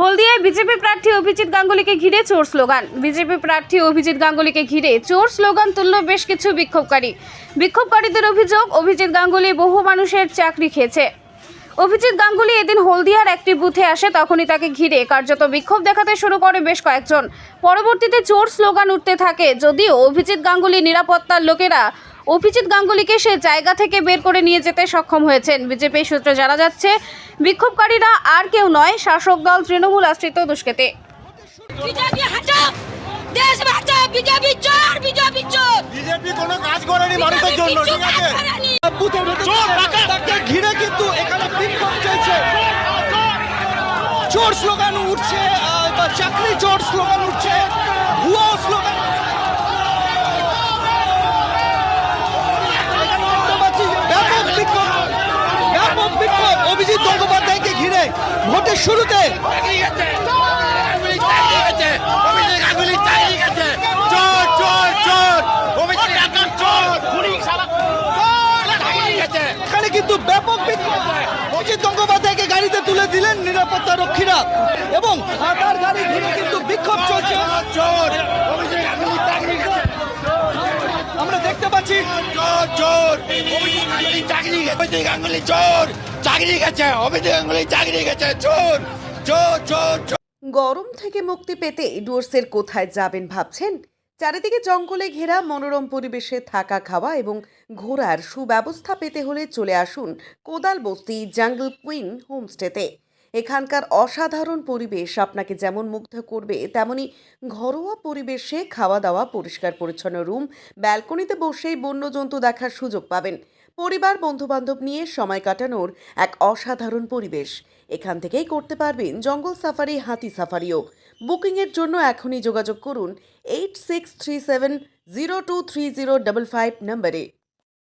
হলদিয়ায় BJP প্রার্থী অভিজিৎ গাঙ্গুলিকে ঘিরে চোর স্লোগান। বিজেপি প্রার্থী অভিজিৎ গাঙ্গুলিকে ঘিরে চোর স্লোগান তুলল বেশ কিছু বিক্ষোভকারী। বিক্ষোভকারীদের অভিযোগ, অভিজিৎ গাঙ্গুলি বহু মানুষের চাকরি খেয়েছে। অভিজিৎ গাঙ্গুলি এদিন হলদিয়ার একটি বুথে আসে, তখনই তাকে ঘিরে কার্যত বিক্ষোভ দেখাতে শুরু করে বেশ কয়েকজন। পরবর্তীতে চোর স্লোগান উঠতে থাকে, যদিও অভিজিৎ গাঙ্গুলি নিরাপত্তার লোকেরা অভিজিৎ গাঙ্গুলিকে সে জায়গা থেকে বের করে নিয়ে যেতে সক্ষম হয়েছেন বিজেপি সূত্রে জানা যাচ্ছে বিক্ষোভকারীরা আর কেউ নয় শাসক দল তৃণমূল আশ্রিত দুষ্কৃতী। দেশ বাঁচাও! বিজেপি চোর! বিজেপি চোর! বিজেপি কোনো কাজ করেনি মানুষের জন্য ঠিক আছে? বুথে ঢুকে তাকে ঘিরে কিন্তু এখানে বিক্ষোভ চলছে। চোর স্লোগান উঠছে চাকরি চোর স্লোগান উঠছে। ভুয়ো স্লোগান ব্যাপক বিক্ষোভ ব্যাপক বিক্ষোভ অভিজিৎ গঙ্গোপাধ্যায়কে ঘিরে ভোটের শুরুতে এখানে কিন্তু ব্যাপক অজিত গঙ্গোপাধ্যায়কে গাড়িতে তুলে দিলেন নিরাপত্তা রক্ষীরা এবং তার গাড়ি ঘিরে কিন্তু বিক্ষোভ চলছে। আমরা দেখতে পাচ্ছি চাকরি গেছে গাঙ্গুলি চাকরি গেছে চোর! চোর চোর চোর! গরম থেকে মুক্তি পেতে ডুয়ার্সের কোথায় যাবেন ভাবছেন? চারিদিকে জঙ্গলে ঘেরা, মনোরম পরিবেশে থাকা খাওয়া এবং ঘোরার সুব্যবস্থা পেতে হলে চলে আসুন কোদাল বস্তি জাঙ্গল কুইন হোমস্টেতে। এখানকার অসাধারণ পরিবেশ আপনাকে যেমন মুগ্ধ করবে, তেমনি ঘরোয়া পরিবেশে খাওয়া দাওয়া, পরিষ্কার পরিচ্ছন্ন রুম, ব্যালকনিতে বসেই বন্যজন্তু দেখার সুযোগ পাবেন। পরিবার, বন্ধুবান্ধব নিয়ে সময় কাটানোর এক অসাধারণ পরিবেশ। এখান থেকেই করতে পারবেন জঙ্গল সাফারি, হাতি সাফারিও। বুকিংয়ের জন্য এখনই যোগাযোগ করুন eight six three seven zero two three zero double five নম্বরে।